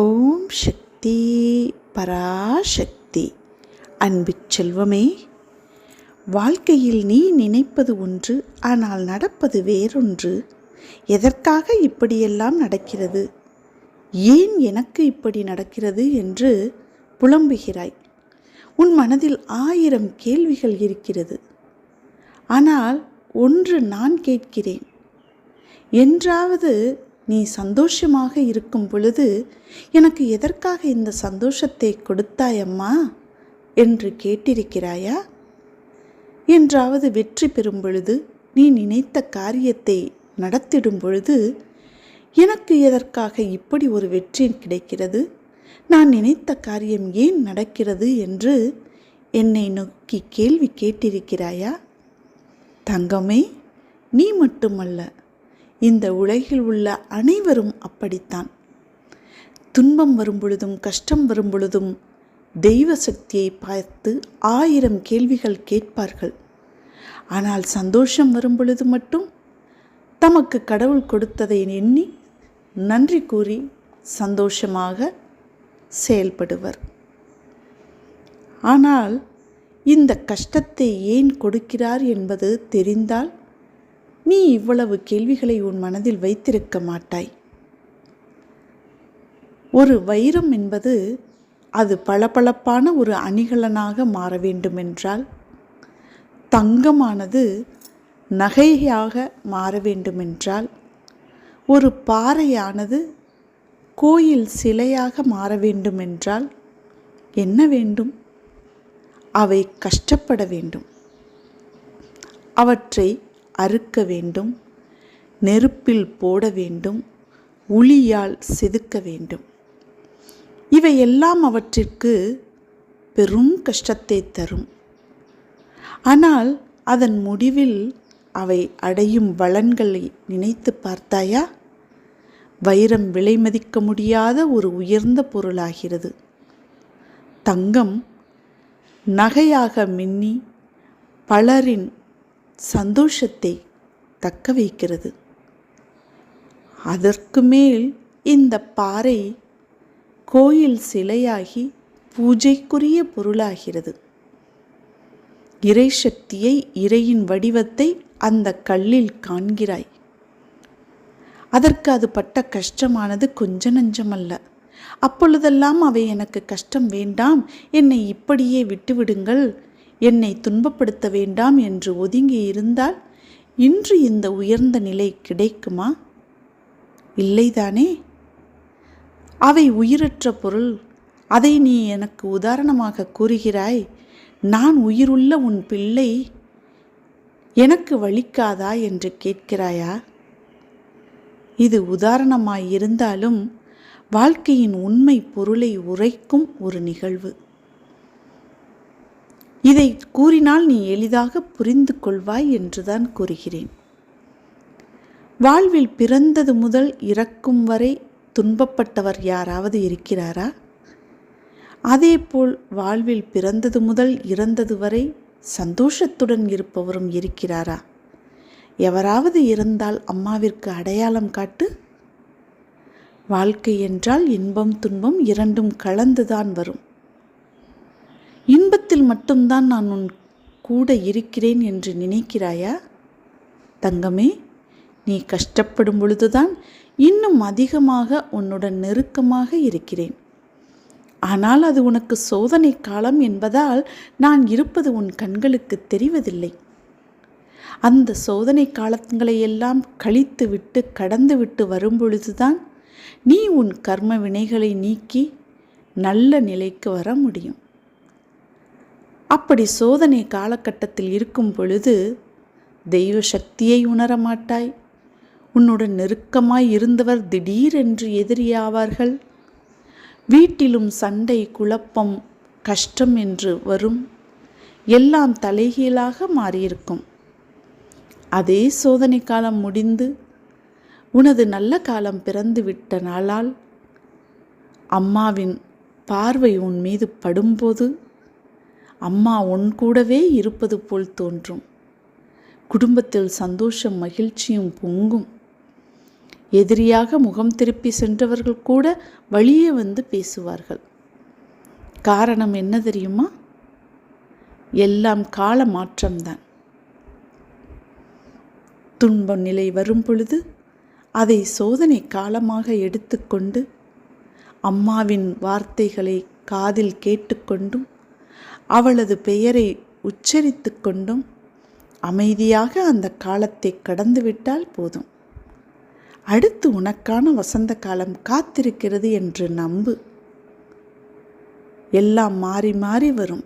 ஓம் சக்தி பராசக்தி. அன்பு செல்வமே வாழ்க்கையில் நீ நினைப்பது ஒன்று ஆனால் நடப்பது வேறொன்று. எதற்காக இப்படியெல்லாம் நடக்கிறது? ஏன் எனக்கு இப்படி நடக்கிறது என்று புலம்புகிறாய். உன் மனதில் ஆயிரம் கேள்விகள் இருக்கிறது. ஆனால் ஒன்று நான் கேட்கிறேன். என்றாவது நீ சந்தோஷமாக இருக்கும் பொழுது எனக்கு எதற்காக இந்த சந்தோஷத்தை கொடுத்தாயம்மா? என்று கேட்டிருக்கிறாயா? என்றாவது வெற்றி பெறும் பொழுது நீ நினைத்த காரியத்தை நடத்திடும் பொழுது எனக்கு எதற்காக இப்படி ஒரு வெற்றி கிடைக்கிறது? நான் நினைத்த காரியம் ஏன் நடக்கிறது? என்று என்னை நோக்கி கேள்வி கேட்டிருக்கிறாயா? தங்கமே நீ மட்டுமல்ல. இந்த உலகில் உள்ள அனைவரும் அப்படித்தான். துன்பம் வரும் பொழுதும் கஷ்டம் வரும் பொழுதும் தெய்வ சக்தியை பார்த்து ஆயிரம் கேள்விகள் கேட்பார்கள். ஆனால் சந்தோஷம் வரும் பொழுது மட்டும் தமக்கு கடவுள் கொடுத்ததை எண்ணி நன்றி கூறி சந்தோஷமாக செயல்படுவர். ஆனால் இந்த கஷ்டத்தை ஏன் கொடுக்கிறார் என்பது தெரிந்தால் நீ இவ்வளவு கேள்விகளை உன் மனதில் வைத்திருக்க மாட்டாய். ஒரு வைரம் என்பது அது பளபளப்பான ஒரு அணிகலனாக மாற வேண்டுமென்றால் தங்கமானது நகையாக மாற வேண்டுமென்றால் ஒரு பாறையானது கோயில் சிலையாக மாற வேண்டுமென்றால் என்ன வேண்டும்? அவை கஷ்டப்பட வேண்டும். அவற்றை அறுக்க வேண்டும் நெருப்பில் போட வேண்டும் உளியால் செதுக்க வேண்டும். இவையெல்லாம் அவற்றிற்கு பெரும் கஷ்டத்தை தரும். ஆனால் அதன் முடிவில் அவை அடையும் வளன்களை நினைத்து பார்த்தாயா? வைரம் விலை மதிக்க முடியாத ஒரு உயர்ந்த பொருளாகிறது. தங்கம் நகையாக மின்னி பலரின் சந்தோஷத்தை தக்க வைக்கிறது. அதற்கு மேல் இந்த பாறை கோயில் சிலையாகி பூஜைக்குரிய பொருளாகிறது. இறை சக்தியை இறையின் வடிவத்தை அந்த கல்லில் காண்கிறாய். அதற்கு அது பட்ட கஷ்டமானது கொஞ்ச நஞ்சமல்ல. அப்பொழுதெல்லாம் அவை எனக்கு கஷ்டம் வேண்டாம். என்னை இப்படியே விட்டுவிடுங்கள். என்னை துன்பப்படுத்த வேண்டாம் என்று ஒதுங்கி இருந்தால் இன்று இந்த உயர்ந்த நிலை கிடைக்குமா? இல்லைதானே? அவை உயிரற்ற பொருள். அதை நீ எனக்கு உதாரணமாக கூறுகிறாய். நான் உயிருள்ள உன் பிள்ளை. எனக்கு வலிக்காதா என்று கேட்கிறாயா? இது உதாரணமாய் இருந்தாலும் வாழ்க்கையின் உண்மை பொருளை உரைக்கும் ஒரு நிகழ்வு. இதை கூறினால் நீ எளிதாக புரிந்து கொள்வாய் என்றுதான் கூறுகிறேன். வாழ்வில் பிறந்தது முதல் இறக்கும் வரை துன்பப்பட்டவர் யாராவது இருக்கிறாரா? அதேபோல் வாழ்வில் பிறந்தது முதல் இறந்தது வரை சந்தோஷத்துடன் இருப்பவரும் இருக்கிறாரா? எவராவது இருந்தால் அம்மாவிற்கு அடையாளம் காட்டு? வாழ்க்கை என்றால் இன்பம் துன்பம் இரண்டும் கலந்துதான் வரும். இன்பத்தில் மட்டும்தான் நான் உன் கூட இருக்கிறேன் என்று நினைக்கிறாயா? தங்கமே நீ கஷ்டப்படும் பொழுதுதான் இன்னும் அதிகமாக உன்னுடன் நெருக்கமாக இருக்கிறேன். ஆனால் அது உனக்கு சோதனை காலம் என்பதால் நான் இருப்பது உன் கண்களுக்கு தெரிவதில்லை. அந்த சோதனை காலங்களை எல்லாம் கழித்து விட்டு கடந்து விட்டு நீ உன் கர்ம வினைகளை நீக்கி நல்ல நிலைக்கு வர முடியும். அப்படி சோதனை காலகட்டத்தில் இருக்கும் பொழுது தெய்வ சக்தியை உணர மாட்டாய். உன்னுடன் நெருக்கமாய் இருந்தவர் திடீரென்று எதிரியாவார்கள் வீட்டிலும் சண்டை குழப்பம் கஷ்டம் என்று வரும். எல்லாம் தலைகீழாக மாறியிருக்கும். அதே சோதனை காலம் முடிந்து உனது நல்ல காலம் பிறந்து விட்ட நாளால் அம்மாவின் பார்வை உன் மீது படும்போது அம்மா உன் கூடவே இருப்பது போல் தோன்றும். குடும்பத்தில் சந்தோஷம் மகிழ்ச்சியும் பொங்கும். எதிரியாக முகம் திருப்பி சென்றவர்கள் கூட வழியே வந்து பேசுவார்கள். காரணம் என்ன தெரியுமா? எல்லாம் கால மாற்றம்தான். துன்ப நிலை வரும் பொழுது அதை சோதனை காலமாக எடுத்துக்கொண்டு அம்மாவின் வார்த்தைகளை காதில் கேட்டுக்கொண்டும் அவளது பெயரை உச்சரித்து கொண்டும் அமைதியாக அந்த காலத்தை கடந்துவிட்டால் போதும். அடுத்து உனக்கான வசந்த காலம் காத்திருக்கிறது என்று நம்பு. எல்லாம் மாறி மாறி வரும்.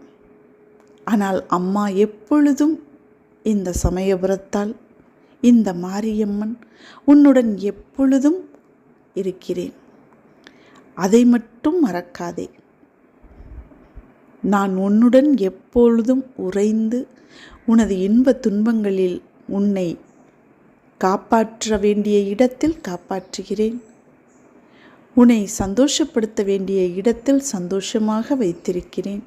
ஆனால் அம்மா எப்பொழுதும் இந்த சமயபுரத்தால் இந்த மாரியம்மன் உன்னுடன் எப்பொழுதும் இருக்கிறேன். அதை மட்டும் மறக்காதே. நான் உன்னுடன் எப்பொழுதும் உறைந்து உனது இன்ப துன்பங்களில் உன்னை காப்பாற்ற வேண்டிய இடத்தில் காப்பாற்றுகிறேன். உன்னை சந்தோஷப்படுத்த வேண்டிய இடத்தில் சந்தோஷமாக வைத்திருக்கிறேன்.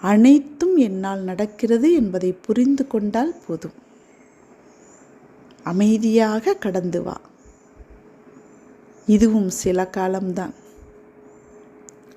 அனைத்தும் என்னால் நடக்கிறது என்பதை புரிந்து கொண்டால் போதும். அமைதியாக கடந்து வா. இதுவும் சில காலம்தான்.